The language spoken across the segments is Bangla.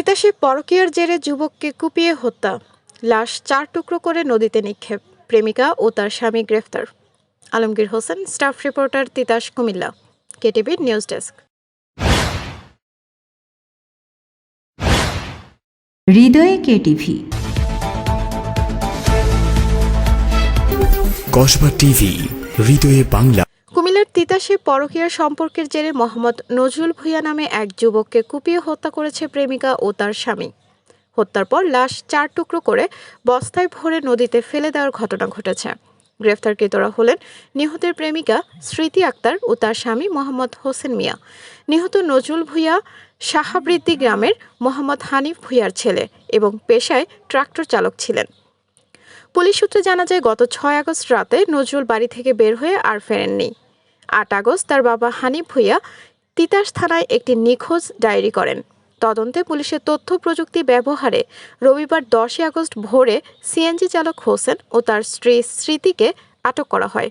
তিতাসে পরকীয়ার জেরে যুবককে কুপিয়ে হত্যা। লাশ চার টুকরো করে নদীতে নিক্ষেপ প্রেমিকা ও তার স্বামী গ্রেফতার। আলমগীর হোসেন স্টাফ রিপোর্টার তিতাস কুমিল্লা কেটিভির নিউজ ডেস্ক। হৃদয়ে কেটিভি। কসবা টিভি হৃদয়ে বাংলা। তিতাসে পরকীয়ার সম্পর্কের জেরে মোহাম্মদ নজরুল ভূঁইয়া নামে এক যুবককে কুপিয়ে হত্যা করেছে প্রেমিকা ও তার স্বামী। হত্যার পর লাশ চার টুকরো করে বস্তায় ভরে নদীতে ফেলে দেওয়ার ঘটনা ঘটেছে। গ্রেফতারকৃতরা হলেন নিহতের প্রেমিকা স্মৃতি আক্তার ও তার স্বামী মোহাম্মদ হোসেন মিয়া। নিহত নজরুল ভূঁইয়া সাহাবৃদ্ধি গ্রামের মোহাম্মদ হানিফ ভূঁইয়ার ছেলে এবং পেশায় ট্রাক্টর চালক ছিলেন। পুলিশ সূত্রে জানা যায়, গত ছয় আগস্ট রাতে নজরুল বাড়ি থেকে বের হয়ে আর ফেরেননি। আট আগস্ট তার বাবা হানিফ ভুইয়া তিতাস থানায় একটি নিখোঁজ ডায়েরি করেন। তদন্তে পুলিশের তথ্য প্রযুক্তি ব্যবহারে রবিবার দশই আগস্ট ভোরে সিএনজি চালক হোসেন ও তার স্ত্রী স্মৃতিকে আটক করা হয়।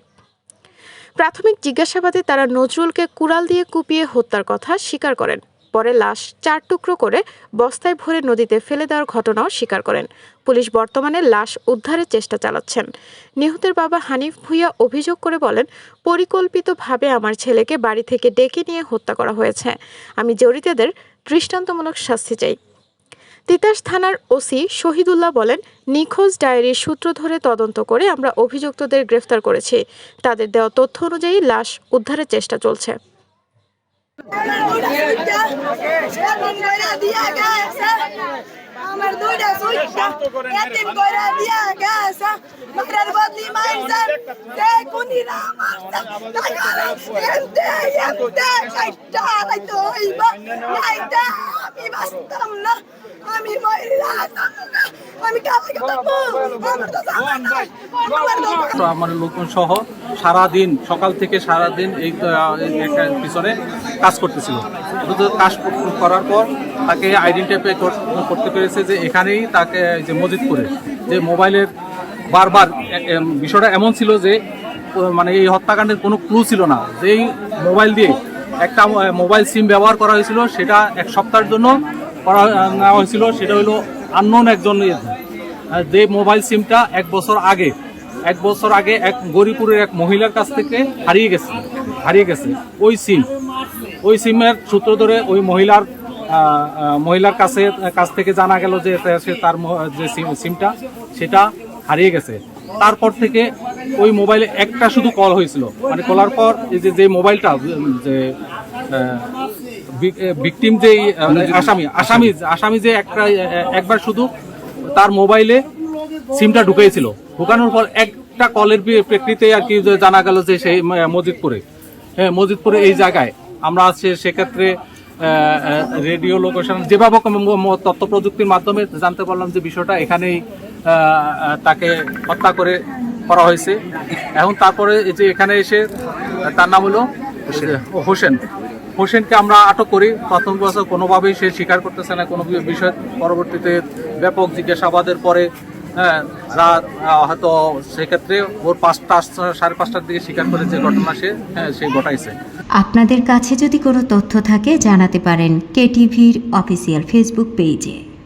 প্রাথমিক জিজ্ঞাসাবাদে তারা নজরুলকে কুড়াল দিয়ে কুপিয়ে হত্যার কথা স্বীকার করেন। পরে লাশ চার টুকরো করে বস্তায় ভরে নদীতে ফেলে দেওয়ার ঘটনাও স্বীকার করেন। পুলিশ বর্তমানে লাশ উদ্ধারের চেষ্টা চালাচ্ছেন। নিহতের বাবা হানিফ ভুইয়া অভিযোগ করে বলেন, পরিকল্পিতভাবে আমার ছেলেকে বাড়ি থেকে ডেকে নিয়ে হত্যা করা হয়েছে। আমি জড়িতদের দৃষ্টান্তমূলক শাস্তি চাই। তিতাস থানার ওসি শহীদুল্লাহ বলেন, নিখোঁজ ডায়েরির সূত্র ধরে তদন্ত করে আমরা অভিযুক্তদের গ্রেফতার করেছি। তাদের দেওয়া তথ্য অনুযায়ী লাশ উদ্ধারের চেষ্টা চলছে। আমার দুইটা সুইটা এতিম কইরা দিয়া গেছে মারের বদলি মাইছেন কে কোনি না মারছে টাকারে এমতে আমি বাস্তম না আমি মইরা আমার লোকজন সহ সারাদিন সকাল থেকে সারাদিন এই একটা পিছনে কাজ করতেছিল। কাজ করার পর তাকে আইডেন্টিফাই করতে পেরেছে যে এখানেই তাকে যে মজিদপুরে। যে মোবাইলের বারবার বিষয়টা এমন ছিল যে মানে এই হত্যাকাণ্ডের কোনো ক্লু ছিল না। যেই মোবাইল দিয়ে একটা মোবাইল সিম ব্যবহার করা হয়েছিল সেটা এক সপ্তাহের জন্য করা নেওয়া হয়েছিল। সেটা হলো আননোন একজন ইয়ে। যে মোবাইল সিমটা এক বছর আগে এক বছর আগে এক গরিপুরের এক মহিলার কাছ থেকে হারিয়ে গেছে হারিয়ে গেছে। ওই সিম ওই সিমের সূত্র ধরে ওই মহিলার মহিলার কাছে কাছ থেকে জানা গেল যে সে তার যে সিম- সিমটা সেটা হারিয়ে গেছে। তারপর থেকে ওই মোবাইলে একটা শুধু কল হয়েছিল। মানে কলার পর এই যে যে মোবাইলটা যে ভিকটিম যে আসামি আসামি আসামি যে একটা একবার শুধু তার মোবাইলে সিমটা ঢুকেছিল। ঢুকানোর পর একটা কলের প্রেক্ষিতে আর কি জানা গেল যে সেই মজিদপুরে। হ্যাঁ মজিদপুরে এই জায়গায়। আমরা আছে সেক্ষেত্রে রেডিও লোকেশন যেভাবে তথ্য প্রযুক্তির মাধ্যমে জানতে পারলাম যে বিষয়টা এখানেই তাকে হত্যা করে করা হয়েছে। এখন তারপরে এই যে এখানে এসে তার নাম হলো হোসেন। হোসেনকে আমরা আটক করি। প্রথম বছর কোনোভাবেই সে স্বীকার করতেছে না কোনো বিষয়। পরবর্তীতে ব্যাপক জিজ্ঞাসাবাদের পরে হ্যাঁ রাত হয়তো সেক্ষেত্রে ওর পাঁচটা, সাড়ে পাঁচটার দিকে স্বীকার করে যে ঘটনা সে হ্যাঁ সে ঘটাইছে। আপনাদের কাছে যদি কোনো তথ্য থাকে জানাতে পারেন কেটিভির অফিসিয়াল ফেসবুক পেজে।